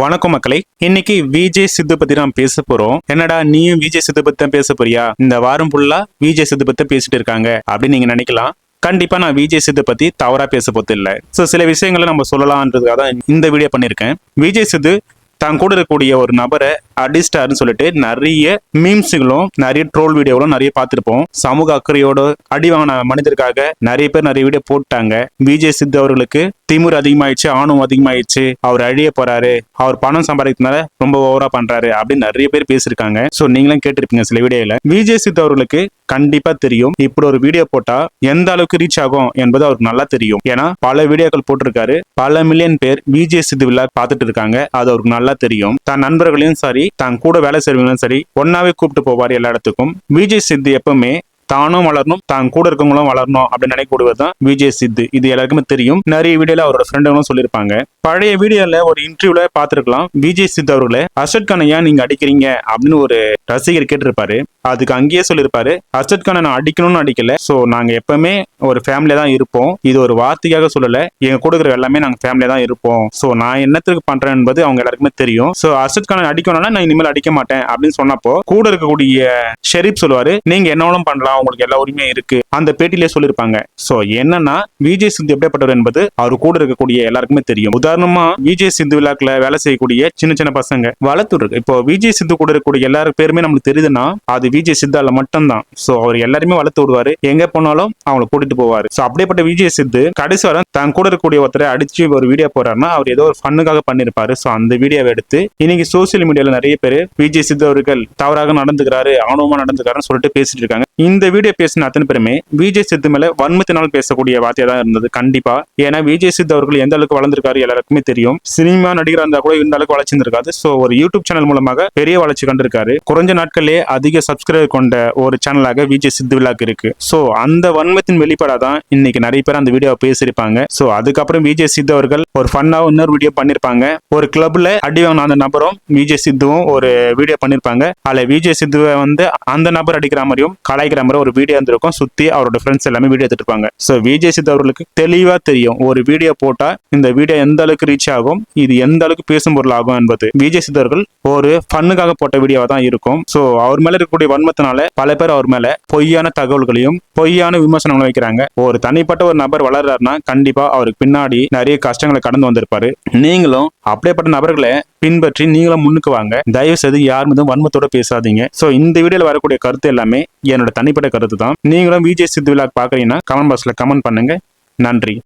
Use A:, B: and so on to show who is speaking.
A: வணக்கம் மக்களை. இன்னைக்கு விஜய் சித்து பத்தி நான் பேச போறோம். என்னடா நீயும் விஜய் சித்து பத்தி தான் பேச போறியா? இந்த வாரம் ஃபுல்லா விஜய் சித்து பத்தி பேசிட்டு இருக்காங்க அப்படின்னு நீங்க நினைக்கலாம். கண்டிப்பா நான் விஜய் சித்து பத்தி தவறா பேச போது இல்ல. சோ சில விஷயங்களை நம்ம சொல்லலாம்ன்றதுக்காக தான் இந்த வீடியோ பண்ணிருக்கேன் விஜய் சித்து தான் கூட இருக்கக்கூடிய ஒரு நபரை அடிஸ்டார்னு சொல்லிட்டு நிறைய மீம்ஸுகளும் நிறைய ட்ரோல் வீடியோகளும் நிறைய பார்த்துருப்போம். சமூக அக்கறையோட அடி வாங்கின மனிதருக்காக நிறைய பேர் நிறைய வீடியோ போட்டாங்க. விஜய் சித்து அவர்களுக்கு திமுர் அதிகமாயிடுச்சு ஆணும் அதிகமாயிடுச்சு. அவர் அழிய போறாரு. அவர் பணம் சம்பாதிக்கிறதுனால ரொம்ப ஓவரா பண்றாரு அப்படின்னு நிறைய பேர் பேசியிருக்காங்க. ஸோ நீங்களும் கேட்டிருப்பீங்க சில வீடியோல விஜய் சித்து அவர்களுக்கு கண்டிப்பா தெரியும். இப்படி ஒரு வீடியோ போட்டா எந்த அளவுக்கு ரீச் ஆகும் என்பது அவருக்கு நல்லா தெரியும். ஏன்னா பல வீடியோக்கள் போட்டிருக்காரு. பல மில்லியன் பேர் விஜய் சித்து விழா பார்த்துட்டு இருக்காங்க. அது அவருக்கு நல்லா தெரியும். தன் நண்பர்களையும் சரி தான் கூட வேலை செய்வீங்களும் சரி ஒன்னாவே கூப்பிட்டு போவார் எல்லா இடத்துக்கும். விஜய் சித்து எப்பவுமே தானும் வளரணும் தான் கூட இருக்கவங்களும் வளரணும் அப்படின்னு நினைக்கக்கூடியது தான் விஜய் சித்து. இது எல்லாருக்குமே தெரியும். நிறைய வீடியோல அவரோட ஃப்ரெண்டுகளும் சொல்லியிருப்பாங்க. பழைய வீடியோல ஒரு இன்டர்வியூல பார்த்துருக்கலாம். விஜய் சித் அவர்களை அர்ஷத் கானை ஏன் நீங்க அடிக்கிறீங்க? அப்படின்னு ஒரு ரசிகர் கேட்டிருப்பாரு. அதுக்கு அங்கேயே சொல்லியிருப்பாரு அர்ஷத் கானை நான் அடிக்கணும்னு அடிக்கல. சோ நாங்க எப்பவுமே ஒரு ஃபேமிலியா தான் இருப்போம். இது ஒரு வார்த்தைக்காக சொல்லல. எங்க கூட இருக்கிற எல்லாமே நாங்க ஃபேமிலியா தான் இருப்போம். சோ நான் என்னத்துக்கு பண்றேன் என்பது அவங்க எல்லாருக்குமே தெரியும். சோ அர்ஷத் கானை அடிக்கணும்னா நான் இனிமேல் அடிக்க மாட்டேன். அப்படின்னு சொன்னப்போ கூட இருக்கக்கூடிய ஷெரீப் சொல்லுவாரு நீங்க என்னவளும் பண்ணலாம். உங்களுக்கு எல்லா உரிமையும் இருக்கு. அந்த பேட்டிலே சொல்லியிருப்பாங்க. சோ என்னன்னா விஜய் சிந்து எப்படிப்பட்டவர் என்பது அவர் கூட இருக்கக்கூடிய எல்லாருக்குமே தெரியும். உதாரணமா விஜய் சிந்து விழாக்குல வேலை செய்யக்கூடிய சின்ன சின்ன பசங்க. வளர்த்து இப்போ விஜய் சிந்து கூட இருக்கக்கூடிய எல்லாரு பேருமே நம்மளுக்கு தெரியுதுன்னா அது விஜய் சித்தால மட்டும்தான். சோ அவர் எல்லாருமே வளர்த்து விடுவாரு. எங்க போனாலும் அவங்களை கூட்டிட்டு போவாரு. சோ அப்படிப்பட்ட விஜய் சித்து கடைசி வர தான் கூட இருக்கக்கூடிய ஒருத்தரை அடிச்சு ஒரு வீடியோ போறாருன்னா அவர் ஏதோ ஒரு ஃபண்ணுக்காக பண்ணிருப்பாரு சோ அந்த வீடியோவை எடுத்து இன்னைக்கு சோசியல் மீடியால நிறைய பேர் விஜய் சித்து அவர்கள் தவறாக நடந்துக்கிறாரு ஆணவமா நடந்துக்கிறாருன்னு சொல்லிட்டு பேசிட்டு இருக்காங்க. இந்த வீடியோ பேசின அத்தனை பேருமே விஜய் சித்து மேல வன்மத்தினால் பேசக்கூடிய வார்த்தையா தான் இருந்தது. கண்டிப்பா. ஏன்னா விஜய் சித்து அவர்கள் எந்த அளவுக்கு வளர்ந்திருக்காரு எல்லாருக்குமே தெரியும். சினிமா நடிகர் இருந்தா கூட இந்த அளவுக்கு வளர்ச்சிருந்திருக்காது சோ ஒரு யூடியூப் சேனல் மூலமாக பெரிய வளர்ச்சி கண்டிருக்காரு. குறைஞ்ச நாட்களே அதிக சப்ஸ்கிரைபர் கொண்ட ஒரு சேனலாக விஜய் சித்து விழாக்கு இருக்கு. சோ அந்த வன்மத்தின் வெளிப்பாடா தான் இன்னைக்கு நிறைய பேர் அந்த வீடியோவை பேசியிருப்பாங்க. சோ அதுக்கப்புறம் விஜய் சித்து அவர்கள் ஒரு ஃபன்னா இன்னொரு வீடியோ பண்ணிருப்பாங்க. ஒரு கிளப்ல அடி வாங்கின அந்த நபரும் விஜய் சித்துவும் ஒரு வீடியோ பண்ணிருப்பாங்க. அதுல விஜய் சித்துவை வந்து அந்த நபர் அடிக்கிற மாதிரியும் கலாய்க்கிற மாதிரி ஒரு வீடியோ இருந்திருக்கும் சுத்தி அவரோட ஃப்ரெண்ட்ஸ் எல்லாமே வீடியோ எடுத்துருப்பாங்க ஸோ விஜய் சித் அவர்களுக்கு தெளிவா தெரியும். ஒரு வீடியோ போட்டா இந்த வீடியோ எந்த அளவுக்கு ரீச் ஆகும் இது எந்த அளவுக்கு பேசும் பொருள் ஆகும் என்பது. விஜய் சித் அவர்கள் ஒரு ஃபன்னுக்காக போட்ட வீடியோவா தான் இருக்கும். ஸோ அவர் மேல இருக்கக்கூடிய வன்மத்தினால பல பேர் அவர் மேல பொய்யான தகவல்களையும் பொய்யான விமர்சனங்களும் வைக்கிறாங்க. ஒரு தனிப்பட்ட ஒரு நபர் வளர்றாருன்னா கண்டிப்பா அவருக்கு பின்னாடி நிறைய கஷ்டங்களை கடந்து வந்திருப்பாரு. நீங்களும் அப்படியேப்பட்ட நபர்களை பின்பற்றி நீங்களும் முன்னுக்கு வாங்க. தயவு செய்து யார் மீதும் வன்மத்தோட பேசாதீங்க. சோ இந்த வீடியோல வரக்கூடிய கருத்து எல்லாமே என்னோட தனிப்பட்ட கருத்து தான் நீங்களும் விஜய் சித்து விழா பாக்குறீங்கன்னா கமெண்ட் பாக்ஸ்ல கமெண்ட் பண்ணுங்க. நன்றி.